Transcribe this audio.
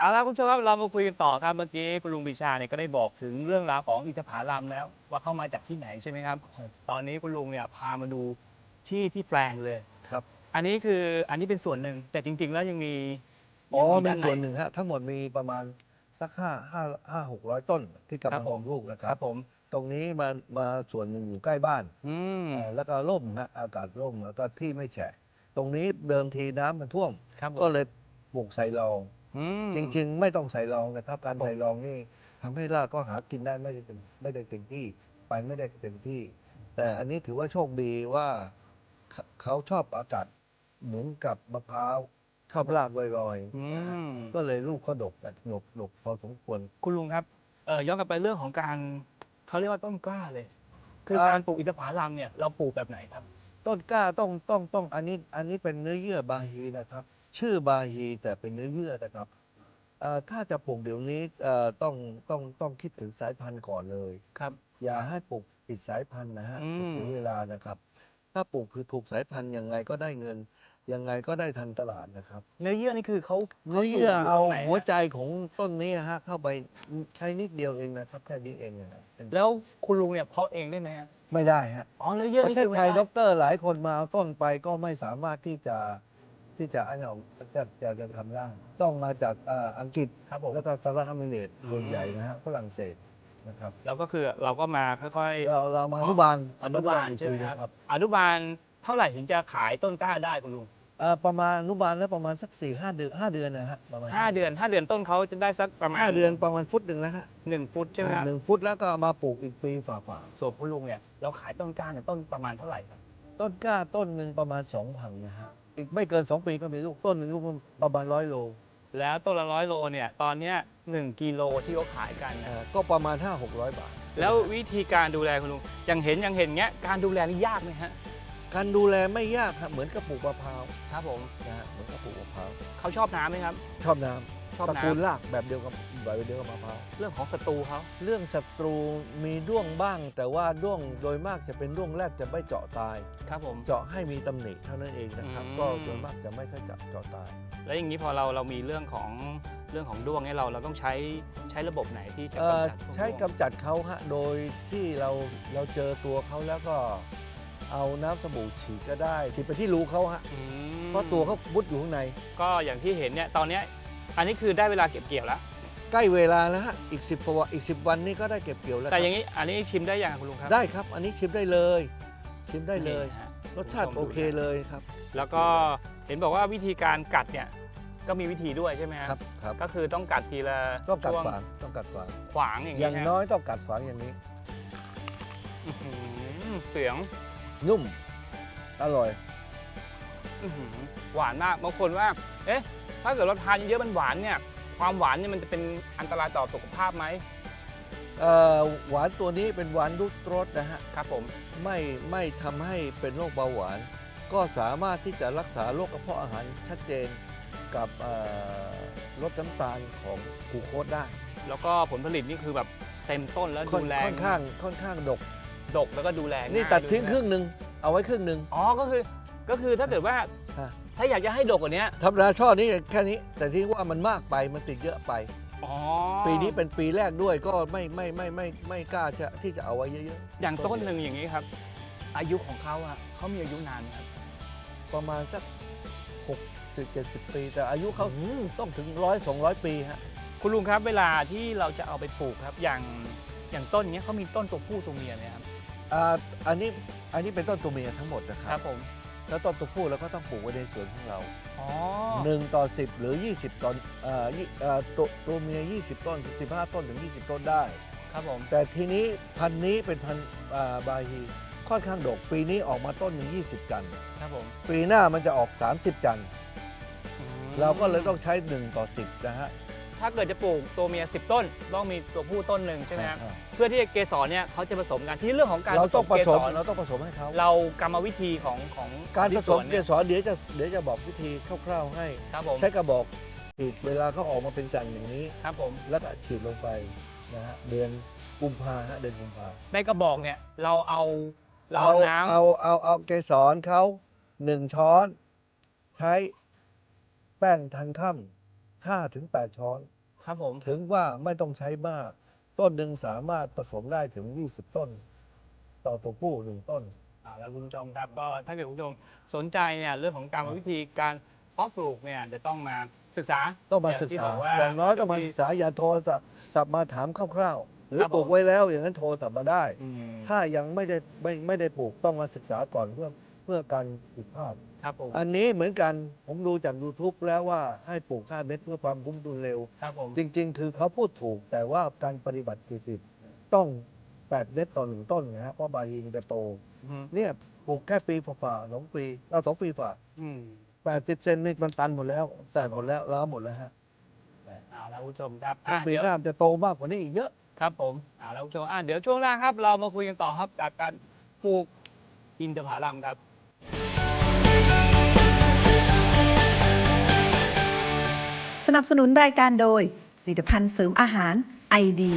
เอาละคุณผู้ชมครับเรามาคุยกันต่อครับเมื่อกี้คุณลุงปรีชาเนี่ยก็ได้บอกถึงเรื่องราวของอินทผลัมแล้ว ว่าเข้ามาจากที่ไหนใช่ไหมครับ ตอนนี้คุณลุงเนี่ยพามาดูที่ที่แปลงเลย ครับอันนี้คืออันนี้เป็นส่วนหนึ่งแต่จริง ๆ แล้วยังมีอ๋อยังมีด้าใส่วนหนึ่งฮะทั้งหมดมีประมาณสักห้าห้าห้าหกร้อยต้นที่กำครัลับงผอมอกลูกนะคครัรับบ ผม ตรงนี้มามาส่วนหนึ่งอยู่ใกล้บ้านอืมเอ่อแล้วก็ร่มฮะอากาศร่มแล้วก็ที่ไม่แฉะตรงนี้เดิมทีน้ำมันท่วม ครับผมก็เลยปลูกใส่รองอืม จริง ๆ ไม่ต้องใส่รองนะครับ การใส่รองนี่ทำให้รากก็หากินได้ไม่ได้เต็มไม่ได้เต็มที่ ไปไม่ได้เต็มที่ แต่อันนี้ถือว่าโชคดีว่าเขาเขาชอบอากาศเหมือนกับมะพร้าวชอบรากลอยๆอืมก็เลยลูกเขาดกกันหนกหนกพอสมควร คุณลุงครับเออย้อนกลับไปเรื่องของการเขาเรียกว่าต้นกล้าเลย คือครับ การปลูกอินทผลัมเนี่ยเราปลูกแบบไหนครับ ต้นกล้าต้องต้องต้องอันนี้อันนี้เป็นเนื้อเยื่อบาฮีนะครับ ชื่อบาฮีแต่เป็นเนื้อเยื่อนะครับเอ่อถ้าจะปลูกเดี๋ยวนี้เอ่อต้องต้องต้องคิดถึงสายพันธุ์ก่อนเลยครับ อย่าให้ปลูกผิดสายพันธุ์นะฮะอืมเสียเวลานะครับ ถ้าปลูกคือถูกสายพันธุ์ยังไงก็ได้เงินยังไงก็ได้ทันตลาดนะครับเนื้อเยื่อนี่คือเขาเนื้อเยื่อเอาตรงไนฮะหัวใจของต้นนี้ฮะเข้าไปใช้นิดเดียวเองนะครับแค่นี้เองนะครับแล้วคุณลุงเนี่ยเพาะเองได้ไหมฮะไม่ได้ฮะอ๋อเนื้อเยื่อประนี่เทศคือไทยไม่ด็ได้อกเตอร์หลายคนมาเอาต้นไปก็ไม่สามารถที่จะ ที่จะอันเอาจะจะจะทำได้ต้องมาจากเอ่ออังกฤษครับผม แล้วก็สหรัฐอเมริกาส่วนใหญ่นะฮะฝรั่งเศสนะครับแล้วก็คือเราก็มาค่อยเราเรามาอนุบาลๆ อนุบาลใช่ไหมอีกทีครับนะครับ อนุบาลเท่าไหร่ถึงจะขายต้นกล้าได้คุณลุงเอ่อประมาณอนุบาลแล้วประมาณสักสี่ห้าเดือนห้าเดือนนะฮะประมาณห้าเดือนห้าเดือนต้นเขาจะได้สักประมาณห้าเดือนประมาณฟุตหนึ่งนะฮะหนึ่งฟุตใช่ไหมครับหนึ่งฟุตแล้วก็เอามาปลูกอีกปีฝ่าส่วนคุณลุงเนี่ยเราขายต้นกล้าเนี่ยต้นประมาณเท่าไหร่ครับๆต้นกล้าต้นหนึ่งประมาณสองพันนะฮะ อีกไม่เกินสองปีก็มีลูกต้นหนึ่งลูกประมาณร้อยโลแล้วต้นละร้อยโลเนี่ยตอนเนี้ยหนึ่งกิโลที่เขาขายกันเอ่นะอก็ประมาณห้าหกร้อยบาท แล้ววิธีการดูแลคุณลุงอย่างเห็นอย่างเห็นเงี้ยการดูแลนี่ยากไหมฮะการดูแลไม่ยากครับเหมือนกับปลูกมะพร้าวครับผมนะฮะเหมือนกับปลูกมะพร้าวเขาชอบน้ำไหมครับ ชอบน้ ชอบำตระกูลน้ำรากแบบเดียวกับแบบเดียวกับมะพร้าวเรื่องของศัตรูเขาเรื่องศัตรูมีด้วงบ้าง แต่ว่าด้วงโดยมากจะเป็นด้วงแรกจะไม่เจาะตาย ครับผม เจาะให้มีตำหนิเท่านั้นเองนะครับ อืม ก็โดยมากจะไม่ค่อยเจาะเจาะตาย แล้วอย่างนี้พอเราเรามีเรื่องของเรื่องของด้วงเนี่ยเราเราต้องใช้ใช้ระบบไหนที่จะเอ่อกำจัดพวกใช้ด้วงกำจัดเขาฮะโดยที่เราเราเจอตัวเขาแล้วก็เอาน้ำสบู่ฉีดก็ได้ฉีดไปที่รูเขาฮะอืมเพราะตัวเขามุดอยู่ข้างใน ก็อย่างที่เห็นเนี่ยตอนเนี้ย อันนี้คือได้เวลาเก็บเกี่ยวแล้ว ใกล้เวลาแล้วฮะอีก 10กว่าอีก 10 วันนี้ก็ได้เก็บเกี่ยวแล้วแต่อคย่ารับงนี้อันนี้ชิมได้ยังคุณลุงครับได้ครับ อันนี้ชิมได้เลย ชิมได้เลย นี่ฮะรสชาติณโอผู้ชมเคดูนะเลยครับแล้วก็เห็นบอกว่าวิธีการกัดเนี่ยก็มีวิธีด้วยใช่ไหมฮะครับครับ ก็คือต้องกัดทีละต้องกัดช่วฝางต้องกัดฝางขวางอย่างอนี้ย่างฮะน้อยต้องกัดฝางอย่างนี้ อื้อหือเสียงนุ่มอร่อย อื้อหือหวานมากบางคนว่า เอ๊ะ ถ้าเกิดเราทานเยอะๆมันหวานเนี่ย ความหวานเนี่ยมันจะเป็นอันตรายต่อสุขภาพไหมเอ่อหวานตัวนี้เป็นหวานรูทรสนะฮะ ครับผมไม่ไม่ทำให้เป็นโรคเบาหวาน ก็สามารถที่จะรักษาโรคกระเพาะอาหารชัดเจนกับเอ่อลดน้ำตาลของกลูโคสได้แล้วก็ผลผลิตนี่คือแบบเต็มต้นแล้วค่อนดูแลค่อนข้างค่อนข้างดก ดกแล้วก็ดูแลนี่ง่ายตัดทิ้งวยครึ่งหนึ่งเอาไว้ครึ่งหนึ่ง อ๋อก็คือก็คือถ้าเกิดว่าฮะ ถ้าอยากจะให้ดกกว่านี้ธรรมดาช่อนี้แค่นี้ แต่ที่ว่ามันมากไปมันติดเยอะไป อ๋อปีนี้เป็นปีแรกด้วยก็ไม่ไม่ไม่ไม่ไม่กล้าจะที่จะเอาไว้เยอะอย่างต้นหนึ่งอย่างนี้ครับ อายุของเขาอะเขามีอายุนานไหมครับๆ ประมาณสัก6 0 70 ปี แต่อายุเขาต้องถึงร้อยสองร้อยปีฮะคุณลุงครับเวลาที่เราจะเอาไปปลูกครับ อย่างอย่างต้นเนี้ยเขามีต้นตัวผู้ตัวเมียไหมครับอ่าอันนี้อันนี้เป็นต้นตัวเมียทั้งหมดนะคครัรับบผม แล้วต้นตัวผู้เราก็ต้องปลูกไว้ในสวนของเราอ๋อ1ต่อ10หรือ 20ต่อเอ่อยี่เอ่อตัวตัวเมีย20 ต้น15 ต้นถึง 20 ต้นได้ ครับผม แต่ทีนี้พันธุ์นี้เป็นพันธุ์อ่าบาฮีค่อนข้างดก ปีนี้ออกมาต้นหนึ่ง20 จันทร์ครับผมปีหน้ามันจะออก 30 จันทร์ อืมเราก็เลยต้องใช้ 1 ต่อ 10 นะฮะ ถ้าเกิดจะปลูกตัวเมีย 10 ต้น ต้องมีตัวผู้ต้นหนึ่งใช่ไหมครับอ่าเพื่อที่เกสรเนี่ยเขาจะผสมกันที่เรื่องของการเราผสต้องมผเกสสมรเราต้องผสมให้เขาเรากรรมวิธีของของการผที่สวมนเกเนี่ยสรเดี๋ยวจะเดี๋ยวจะบอกวิธีคร่าวๆให้ ครับผมใช้กระบอกฉีดเวลาเขาออกมาเป็นจันทร์อย่างนี้ ครับผม แล้วก็ฉีดลงไปนะฮะเดือนกุมภาฮะเดือนกุมภาในกระบอกเนี่ยเราเอาเราเอาเอาน้ำ เอาเอาเอาเกสรเขาหนึ่งช้อน ใช้แป้งทันค่ำ ห้าถึงแปดช้อน ครับผม ถึงว่าไม่ต้องใช้มาก ต้นหนึ่งสามารถผสมได้ถึง20ต้น ต่อตัวผู้หนึ่งต้นเอาแล้วคุณผู้ชมครับก็ถ้าเกิดคุณผู้ชมสนใจเนี่ยเรื่องของการวิธีการเพาะปลูกเนี่ยจะต้องมาศึกษาต้องมาย่ศึกที่ษาบว่อย่างน้อยต้องมาศึกษาอย่าโทรศัพท์สับมาถามคร่าวๆ หรือครับผมปลูกไว้แล้วอย่างนั้นโทรศัพท์มาได้อืมถ้ายังไม่ได้ไม่ไม่ได้ปลูกต้องมาศึกษาก่อนเพื่อเพื่อการผิดพลาดครับผม อันนี้เหมือนกันผมดูจาก YouTube แล้วว่าให้ปลูก5เม็ดเพื่อความคุ้มทุนเร็ว ครับผม จริง ๆ คือเขาพูดถูกแต่ว่าการปฏิบัติคือผิดต้อง8เม็ดต่อหนึ่งต้นนะฮะเพราะใบมันจะโต อืมเนี่ยปลูกแค่ปีฝ่าๆสองปีเราสองปีฝ่าอืมแปดสิบเซนนี่มันตันหมดแล้ว แต่หมดแล้วแล้วหมดแล้วฮะเอาแล้วคุณผู้ชมครับอะปีเดี๋ยว หน้ามันจะโตมากกว่านี้อีกเยอะ ครับผมเอาแล้วคุณผู้ชมอะเดี๋ยวช่วงหน้าครับ เรามาคุยกันต่อครับจากการปลูกอินทผลัมครับ นับสนุนรายการโดยผลิตภัณฑ์เสริมอาหารไอดี